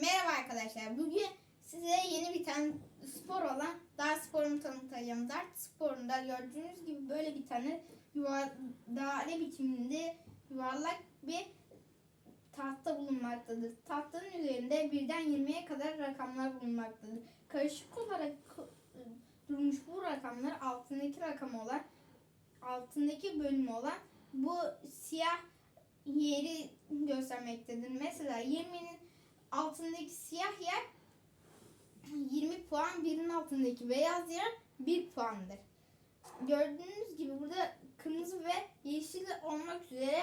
Merhaba arkadaşlar. Bugün size yeni bir tane spor olan dart sporunu tanıtacağım. Dart sporunda gördüğünüz gibi böyle bir tane yuvar, daire biçiminde yuvarlak bir tahta bulunmaktadır. Tahtanın üzerinde birden 20'ye kadar rakamlar bulunmaktadır. Karışık olarak durmuş bu rakamlar altındaki rakam olan altındaki bölümü olan bu siyah yeri göstermektedir. Mesela 20'nin altındaki siyah yer 20 puan, birinin altındaki beyaz yer 1 puandır. Gördüğünüz gibi burada kırmızı ve yeşil olmak üzere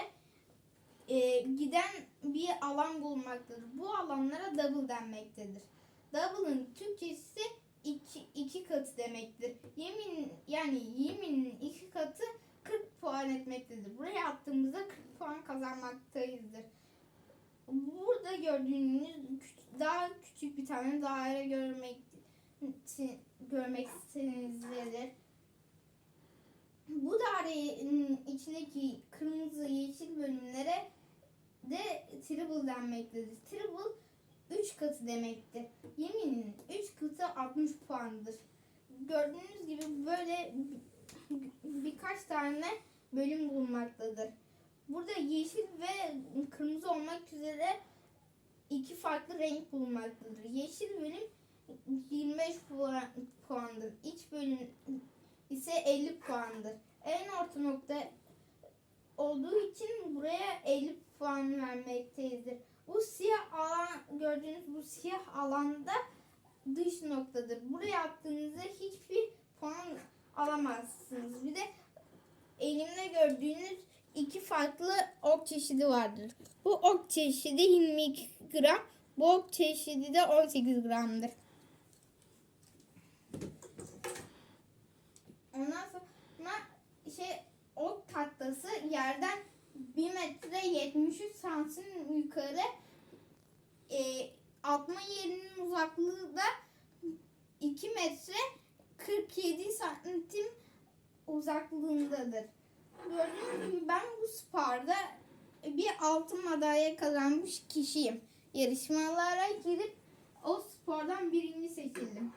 e, giden bir alan bulunmaktadır. Bu alanlara double denmektedir. Double'ın Türkçesi iki, iki katı demektir. Yemin yani yeminin iki katı 40 puan etmektedir. Buraya attığımızda 40 puan kazanmaktayızdır. Burada gördüğünüz daha küçük bir tane daire görmek görmek istenizdedir. Bu dairenin içindeki kırmızı yeşil bölümlere de triple denmektedir. Triple 3 katı demektir. Yeminin 3 katı 60 puandır. Gördüğünüz gibi böyle bir- birkaç tane bölüm bulunmaktadır. Burada yeşil ve kırmızı olmak üzere iki farklı renk bulunmaktadır. Yeşil bölüm 25 puan, puandır. İç bölüm ise 50 puandır. En orta nokta olduğu için buraya 50 puan vermekteyizdir. Bu siyah alan gördüğünüz bu siyah alanda dış noktadır. Buraya attığınızda hiçbir puan alamazsınız. Bir de elimde gördüğünüz iki farklı ok çeşidi vardır. Bu ok çeşidi 22 gram, bu ok çeşidi de 18 gramdır. Ondan sonra şey ok tahtası yerden 1 metre 73 santim yukarı e, atma yerinin uzaklığı da 2 metre 47 santim uzaklığındadır. Gördüğünüz gibi ben bu sporda bir altın madalya kazanmış kişiyim. Yarışmalara girip o spordan birinci seçildim.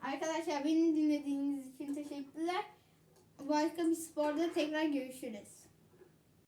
Arkadaşlar beni dinlediğiniz için teşekkürler. Başka bir sporda tekrar görüşürüz.